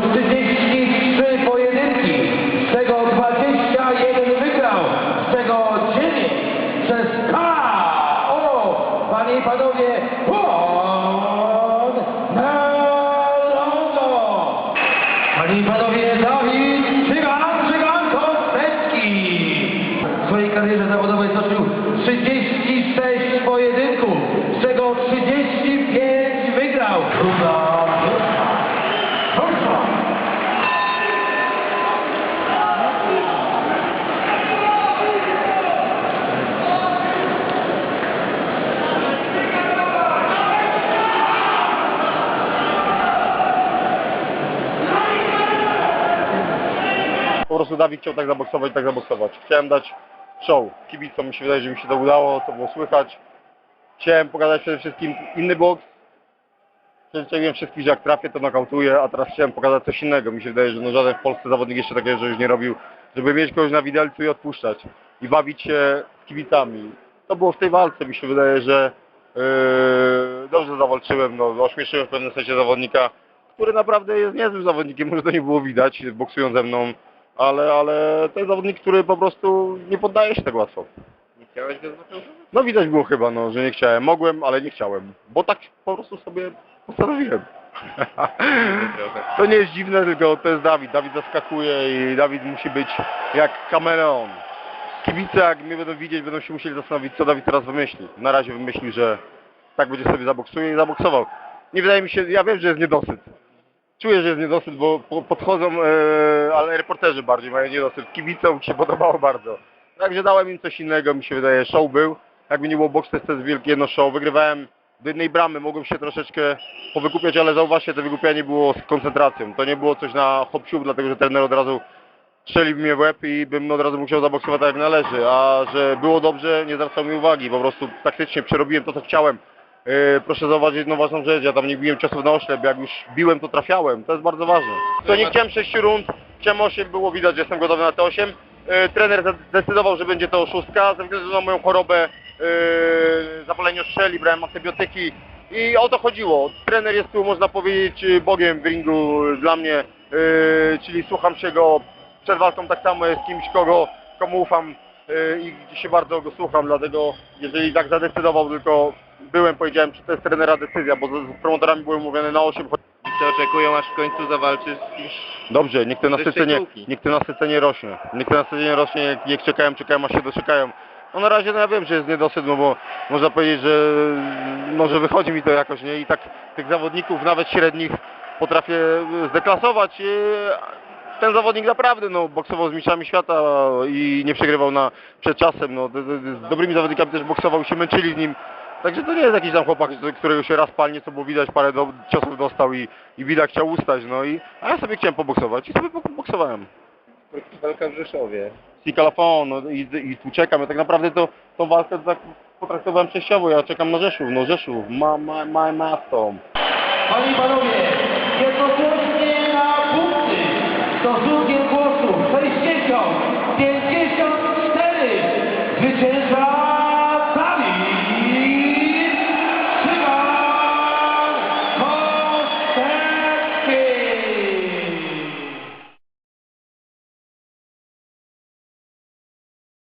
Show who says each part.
Speaker 1: 33 pojedynki, z tego 21 wygrał, z tego 9 przez K.O. Panie i panowie, Juan Panie Dawid Cygan, Cygan Kostecki! W swojej karierze zawodowej stoczył 30
Speaker 2: prostu Dawid chciał tak zaboksować, tak zaboksować. Chciałem dać show kibicom, mi się wydaje, że mi się to udało, to było słychać. Chciałem pokazać przede wszystkim inny boks. Przedstawiłem wszystkich, że jak trafię, to nokautuję, a teraz chciałem pokazać coś innego. Mi się wydaje, że no żaden w Polsce zawodnik jeszcze takiego już nie robił, żeby mieć kogoś na widelcu i odpuszczać. I bawić się z kibicami. To było w tej walce, mi się wydaje, że yy, dobrze zawalczyłem, no, ośmieszyłem w pewnym sensie zawodnika, który naprawdę jest niezłym zawodnikiem, może to nie było widać, boksując ze mną, ale, ale to jest zawodnik, który po prostu nie poddaje się tak łatwo.
Speaker 3: Nie chciałeś go znokautować?
Speaker 2: No widać było chyba, no, że nie chciałem. Mogłem, ale nie chciałem. Bo tak po prostu sobie postanowiłem. to nie jest dziwne, tylko to jest Dawid. Dawid zaskakuje i Dawid musi być jak kameleon. Kibice jak mnie będą widzieć, będą się musieli zastanowić, co Dawid teraz wymyśli. Na razie wymyślił, że tak będzie sobie zaboksuje i zaboksował. Nie wydaje mi się, ja wiem, że jest niedosyt. Czuję, że jest niedosyt, bo po- podchodzą, e, ale reporterzy bardziej mają niedosyt. Kibicom się podobało bardzo. Także dałem im coś innego, mi się wydaje, show był. Jakby nie było boks, to jest wielkie jedno show. Wygrywałem do jednej bramy, mogłem się troszeczkę powykupiać, ale zauważcie, to wygłupianie było z koncentracją. To nie było coś na hop dlatego że trener od razu strzelił mnie w łeb i bym od razu musiał zaboksować tak jak należy. A że było dobrze, nie zwracał mi uwagi. Po prostu taktycznie przerobiłem to, co chciałem. Yy, proszę zauważyć jedną ważną rzecz, ja tam nie biłem ciosów na oślep, jak już biłem, to trafiałem. To jest bardzo ważne. To nie chciałem 6 rund, chciałem 8, było widać, że jestem gotowy na te 8. Yy, trener zdecydował, że będzie to szóstka, ze względu na moją chorobę, yy, zapalenie oszczeli, brałem antybiotyki i o to chodziło. Trener jest tu, można powiedzieć, bogiem w ringu dla mnie, czyli słucham się go przed walką tak samo jest kimś, kogo, komu ufam i gdzie się bardzo go słucham, dlatego jeżeli tak zadecydował, tylko byłem, powiedziałem, czy to jest trenera decyzja, bo z, z promotorami byłem umówiony na 8,
Speaker 3: Wszyscy oczekują, aż w końcu zawalczysz z kimś.
Speaker 2: Dobrze, niech to
Speaker 3: Wyższej
Speaker 2: nasycenie,
Speaker 3: półki.
Speaker 2: niech to nasycenie rośnie. Niech to nasycenie rośnie, jak czekają, czekają, aż się doczekają. No na razie no ja wiem, że jest niedosyt, no bo można powiedzieć, że może wychodzi mi to jakoś, nie? I tak tych zawodników, nawet średnich, potrafię zdeklasować. Ten zawodnik naprawdę, no, boksował z mistrzami świata i nie przegrywał na, przed czasem, no. Z z dobrymi zawodnikami też boksował i się męczyli z nim. Także to nie jest jakiś tam chłopak, którego się raz palnie, co było widać, parę do, ciosów dostał i, i widać chciał ustać, no i a ja sobie chciałem poboksować i sobie boksowałem.
Speaker 3: Walka w Rzeszowie.
Speaker 2: Sikalafon, no i, i tu czekam, ja tak naprawdę to, tą walkę tak potraktowałem przejściowo, ja czekam na Rzeszów, no Rzeszów, ma, ma, ma, miasto.
Speaker 1: Panie i panowie, jednocześnie na punkty stosunkiem głosów 60, 54 zwycięża